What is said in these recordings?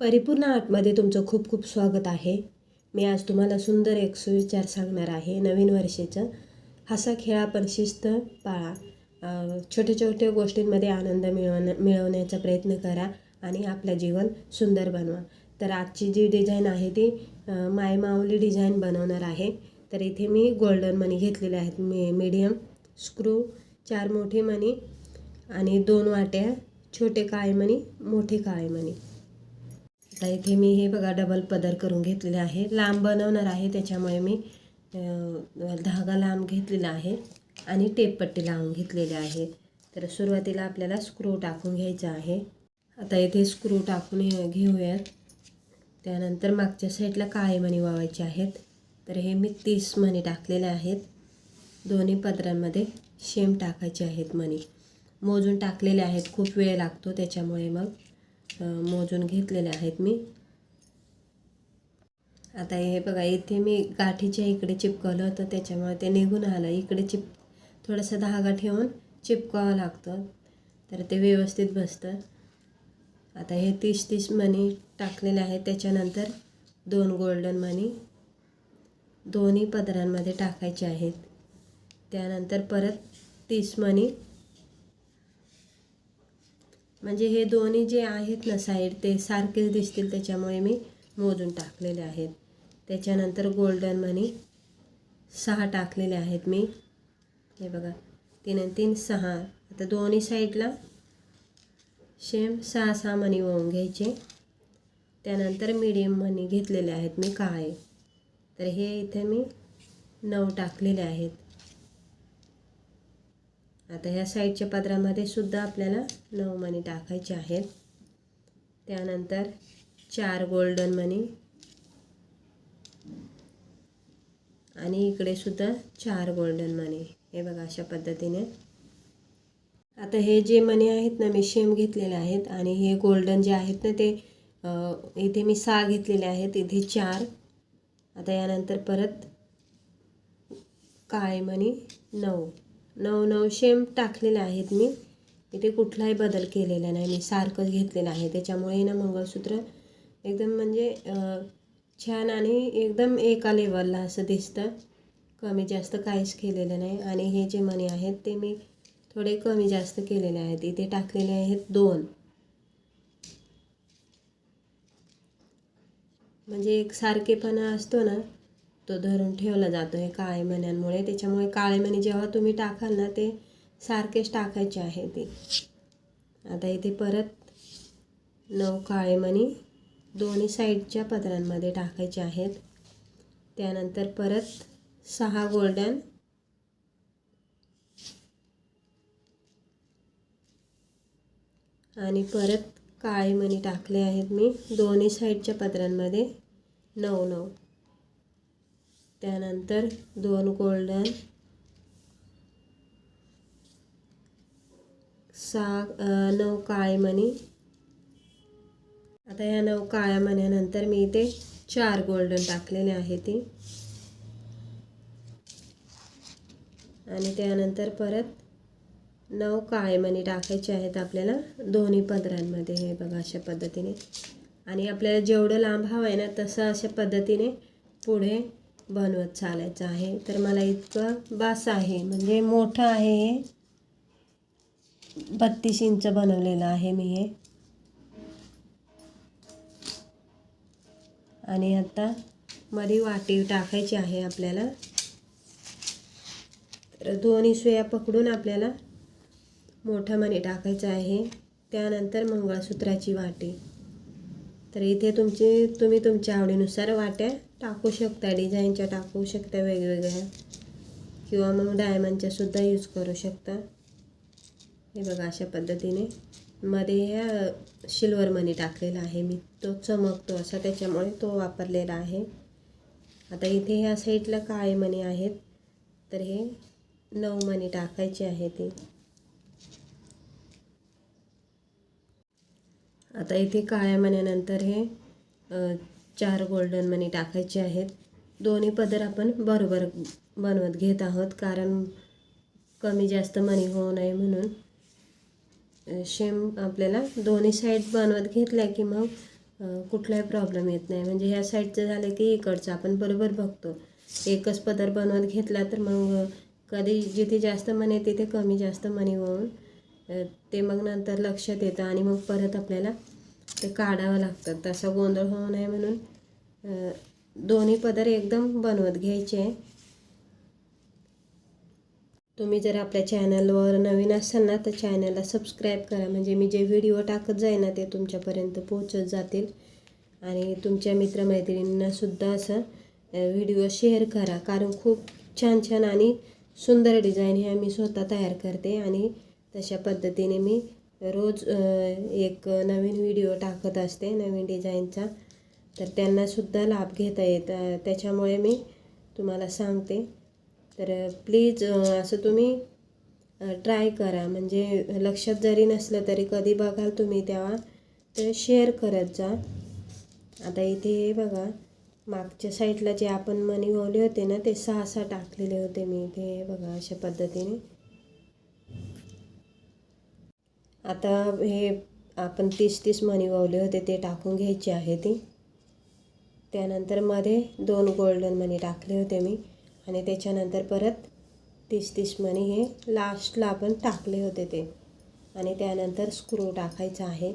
परिपूर्ण आर्टमध्ये तुमचं खूप खूप स्वागत आहे. मी आज तुम्हाला सुंदर एक सुविचार सांगणार आहे. नवीन वर्षाचं हसा खेळा पण शिस्त पाळा. छोट्या छोट्या गोष्टींमध्ये आनंद मिळवण्या मिळवण्याचा प्रयत्न करा आणि आपलं जीवन सुंदर बनवा. तर आजची जी डिझाईन आहे ती मायमाऊली डिझाईन बनवणार आहे. तर इथे मी गोल्डन मनी घेतलेले आहेत. मी मीडियम स्क्रू चार मोठे मणी आणि दोन वाट्या छोटे काळे मणी मोठे काळे मणी आता इथे मी हे बघा डबल पदर करून घेतलेले आहे. लांब बनवणार आहे त्याच्यामुळे मी धागा लांब घेतलेला आहे आणि टेपपट्टी लावून घेतलेली आहे. तर सुरुवातीला आपल्याला स्क्रू टाकून घ्यायचा आहे. आता इथे स्क्रू टाकून घेऊयात. त्यानंतर मागच्या साईडला काळे मणी वावायचे आहेत. तर हे मी तीस मणी टाकलेले आहेत. दोन्ही पदरांमध्ये शेम टाकायचे आहेत मणी. मोजून टाकलेले आहेत खूप वेळ लागतो त्याच्यामुळे मग मोजून घेतलेले आहेत मी. आता हे बघा इथे मी गाठीच्या इकडे चिपकवलं होतं त्याच्यामुळे ते निघून आलं. इकडे चिप थोडासा धागा ठेवून चिपकावं लागतं तर ते व्यवस्थित बसतं. आता हे तीस तीस मणी टाकलेले आहेत त्याच्यानंतर दोन गोल्डन मणी दोन्ही पदरांमध्ये टाकायचे आहेत. त्यानंतर परत तीस मणी म्हणजे हे दोन्ही जे आहेत ना साईड ते सारखेच दिसतील त्याच्यामुळे मी मोजून टाकलेले आहेत. त्याच्यानंतर गोल्डन मनी सहा टाकलेले आहेत मी. हे बघा तीन आणि तीन सहा. आता दोन्ही साईडला सेम सहा सहा मनी वाहून घ्यायचे. त्यानंतर मिडियम मनी घेतलेले आहेत मी काळे. तर हे इथे मी नऊ टाकलेले आहेत. आता ह्या साईडच्या पदरामध्ये सुद्धा आपल्याला नऊ मणी टाकायचे आहेत. त्यानंतर चार गोल्डन मनी आणि इकडे सुद्धा चार गोल्डन मनी हे बघा अशा पद्धतीने. आता हे जे मणी आहेत ना मी शेम घेतलेले आहेत. आणि हे गोल्डन जे आहेत ना ते इथे मी सहा घेतलेले आहेत. इथे चार. आता यानंतर परत काळे मणी नऊ. नऊ नऊ शेम टाकलेले आहेत मी. इथे कुठलाही बदल केलेला नाही. मी सारखंच घेतलेलं आहे. त्याच्यामुळे ना मंगळसूत्र एकदम म्हणजे छान आणि एकदम एका लेवलला असं दिसतं. कमी जास्त काहीच केलेलं नाही. आणि हे जे मणी आहेत ते मी थोडे कमी जास्त केलेले आहेत. इथे टाकलेले आहेत दोन. म्हणजे एक सारखेपणा असतो ना तो धरून ठेवला जातो हे काळे मण्यांमुळे. त्याच्यामुळे काळे मणी जेव्हा तुम्ही टाकाल ना ते सारखेच टाकायचे आहे ते. आता इथे परत नऊ काळे मणी दोन्ही साईडच्या पदरांमध्ये टाकायचे आहेत. त्यानंतर परत सहा गोल्डन आणि परत काळे मणी टाकले आहेत मी दोन्ही साईडच्या पदरांमध्ये. नऊ नऊ. त्यानंतर दोन गोल्डन सहा नऊ काळे मणी. आता या नऊ काळ्या मण्यानंतर मी इथे चार गोल्डन टाकलेले आहे ती. आणि त्यानंतर परत नऊ काळे मणी टाकायचे आहेत आपल्याला दोन्ही पदरांमध्ये हे बघा अशा पद्धतीने. आणि आपल्याला जेवढं लांब हवं आहे ना तसं अशा पद्धतीने पुढे बनवत चालायचं आहे. तर मला इतकं बास आहे. म्हणजे मोठं आहे हे. बत्तीस इंच बनवलेलं आहे मी हे. आणि आता मध्ये वाटी टाकायची आहे आपल्याला. तर दोन्ही सुया पकडून आपल्याला मोठ्यामध्ये टाकायचं आहे. त्यानंतर मंगळसूत्राची वाटी. तर इथे तुमचे तुम्ही तुमच्या आवडीनुसार वाट्या टाकू शकता डिझाईनच्या टाकू शकता वेगवेगळ्या. किंवा मग डायमंडच्या सुद्धा यूज करू शकता. हे बघा अशा पद्धतीने. मध्ये ह्या सिल्वर मनी टाकलेला आहे मी. तो चमकतो असा त्याच्यामुळे तो वापरलेला आहे. आता इथे ह्या साईडला काळे मणी आहेत. तर हे नऊ मणी टाकायचे आहे ते. आता इथे काळ्या मण्यानंतर हे चार गोल्डन मनी टाकायचे आहेत. दोन्ही पदर आपण बरोबर बनवत घेत आहोत कारण कमी जास्त मनी होऊ नये म्हणून. शेम आपल्याला दोन्ही साईड बनवत घेतल्या की मग कुठलाही प्रॉब्लेम येत नाही. म्हणजे ह्या साईडचं झालं की इकडचं. आपण बरोबर बघतो. एकच पदर बनवत घेतला तर मग कधी जिथे जास्त मनी तिथे कमी जास्त मनी होऊन ते मग नंतर लक्षात येतं आणि मग परत आपल्याला ते काढावं लागतं. तसा गोंधळ होऊ नये म्हणून दोन्ही पदर एकदम बनवत घ्यायचे. तुम्ही जर आपल्या चॅनलवर नवीन असाल ना तर चॅनलला सबस्क्राईब करा. म्हणजे मी जे व्हिडिओ टाकत जाईल ना ते तुमच्यापर्यंत पोहोचत जातील. आणि तुमच्या मित्रमैत्रिणींनासुद्धा असं व्हिडिओ शेअर करा. कारण खूप छान छान आणि सुंदर डिझाईन हे मी स्वतः तयार करते. आणि तशा पद्धतीने मी रोज एक नवीन व्हिडिओ टाकत असते नवीन डिझाईनचा. तर त्यांनासुद्धा लाभ घेता येत त्याच्यामुळे मी तुम्हाला सांगते. तर प्लीज असं तुम्ही ट्राय करा. म्हणजे लक्षात जरी नसलं तरी कधी बघाल तुम्ही तेव्हा तर शेअर करत जा. आता इथे हे बघा मागच्या साईडला जे आपण मनी ओवले होते ना ते सहा सहा टाकलेले होते मी इथे बघा अशा पद्धतीने. आता हे आपण तीस तीस मणी वावले होते ते टाकून घ्यायचे आहे ती. त्यानंतरमध्ये दोन गोल्डन मनी टाकले होते मी. आणि त्याच्यानंतर परत तीस तीस मणी हे लास्टला आपण टाकले होते ते. आणि त्यानंतर स्क्रू टाकायचा आहे.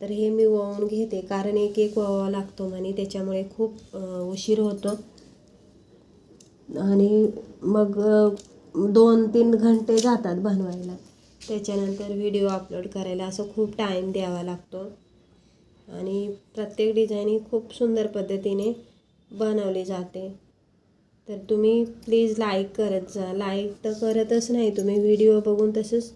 तर हे मी वळून घेते कारण एक एक वळवा लागतो म्हणे त्याच्यामुळे खूप उशीर होतो. आणि मग दोन तीन घंटे जातात बनवायला. त्याच्यानंतर व्हिडिओ अपलोड करायला असं खूप टाईम द्यावा लागतो. आणि प्रत्येक डिझाईन ही खूप सुंदर पद्धतीने बनवली जाते. तर तुम्ही प्लीज लाईक करत जा. लाईक तर करतच नाही तुम्ही. व्हिडिओ बघून तसंच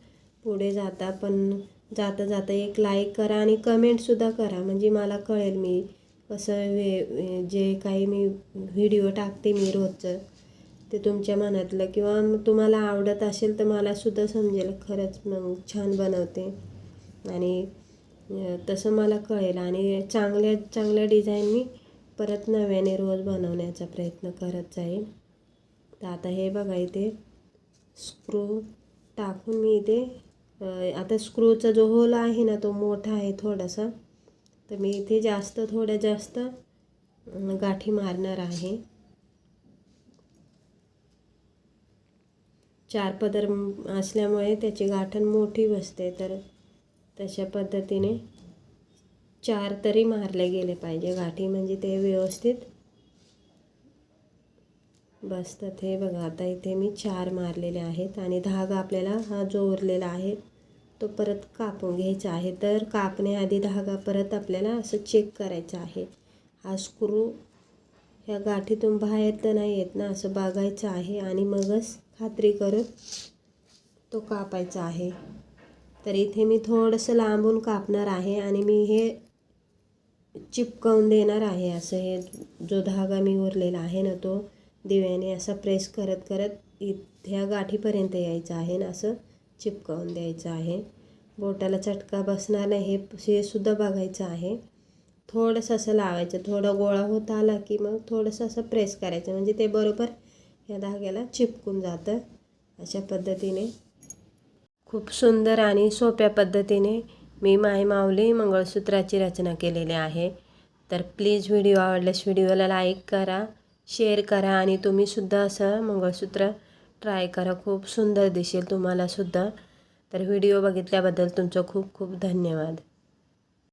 पुढे जाता. पण जाता जाता एक लाईक करा आणि कमेंटसुद्धा करा. म्हणजे मला कळेल मी कसं वे जे काही मी व्हिडिओ टाकते मी रोजचं. ते तुमच्या मनातलं किंवा तुम्हाला आवडत असेल तर मलासुद्धा समजेल खरंच मग छान बनवते. आणि तसं मला कळेल. आणि चांगल्या चांगल्या डिझाईन मी परत नव्याने रोज बनवण्याचा प्रयत्न करत जाईल तर आता हे बघा इथे स्क्रू टाकून मी इथे आता स्क्रूचा जो होल आहे ना तो मोठा आहे थोडासा. तर मी इथे जास्त थोड्या जास्त गाठी मारणार आहे. चार पदर असल्यामुळे त्याची गाठण मोठी बसते तर तशा पद्धतीने चार तरी मारले गेले पाहिजे. गाठी म्हणजे ते व्यवस्थित बसतात. हे बघा आता इथे मी चार मारलेले आहेत आणि धागा आपल्याला हा जो उरलेला आहे तो परत कापून घ्यायचा आहे. तर कापण्याआधी धागा परत आपल्याला असं चेक करायचा आहे. हा स्क्रू ह्या गाठीतून बाहेर तर नाही येत ना असं बघायचं आहे आणि मगच खात्री करत तो कापायचा आहे. तर इथे मी थोडंसं लांबून कापणार आहे आणि मी हे चिपकवून देणार आहे. असं हे जो धागा मी उरलेला आहे ना तो दिव्याने असा प्रेस करत करत इथ्या गाठीपर्यंत यायचं आहे ना असं चिपकवून द्यायचं आहे. बोटाला चटका बसणार नाही हे हे सुद्धा बघायचं आहे. थोडंसं असं लावायचं थोडं गोळा होत आला की मग थोडंसं असं प्रेस करायचं. म्हणजे ते बरोबर या धाग्याला चिपकून जातं. अशा पद्धतीने खूप सुंदर आणि सोप्या पद्धतीने मी माय माऊली मंगळसूत्राची रचना केलेली आहे. तर प्लीज व्हिडिओ आवडल्यास व्हिडिओला लाईक करा शेअर करा आणि तुम्हीसुद्धा असं मंगळसूत्र ट्राय करा. खूप सुंदर दिसेल तुम्हालासुद्धा तर व्हिडिओ बघितल्याबद्दल तुमचं खूप खूप धन्यवाद.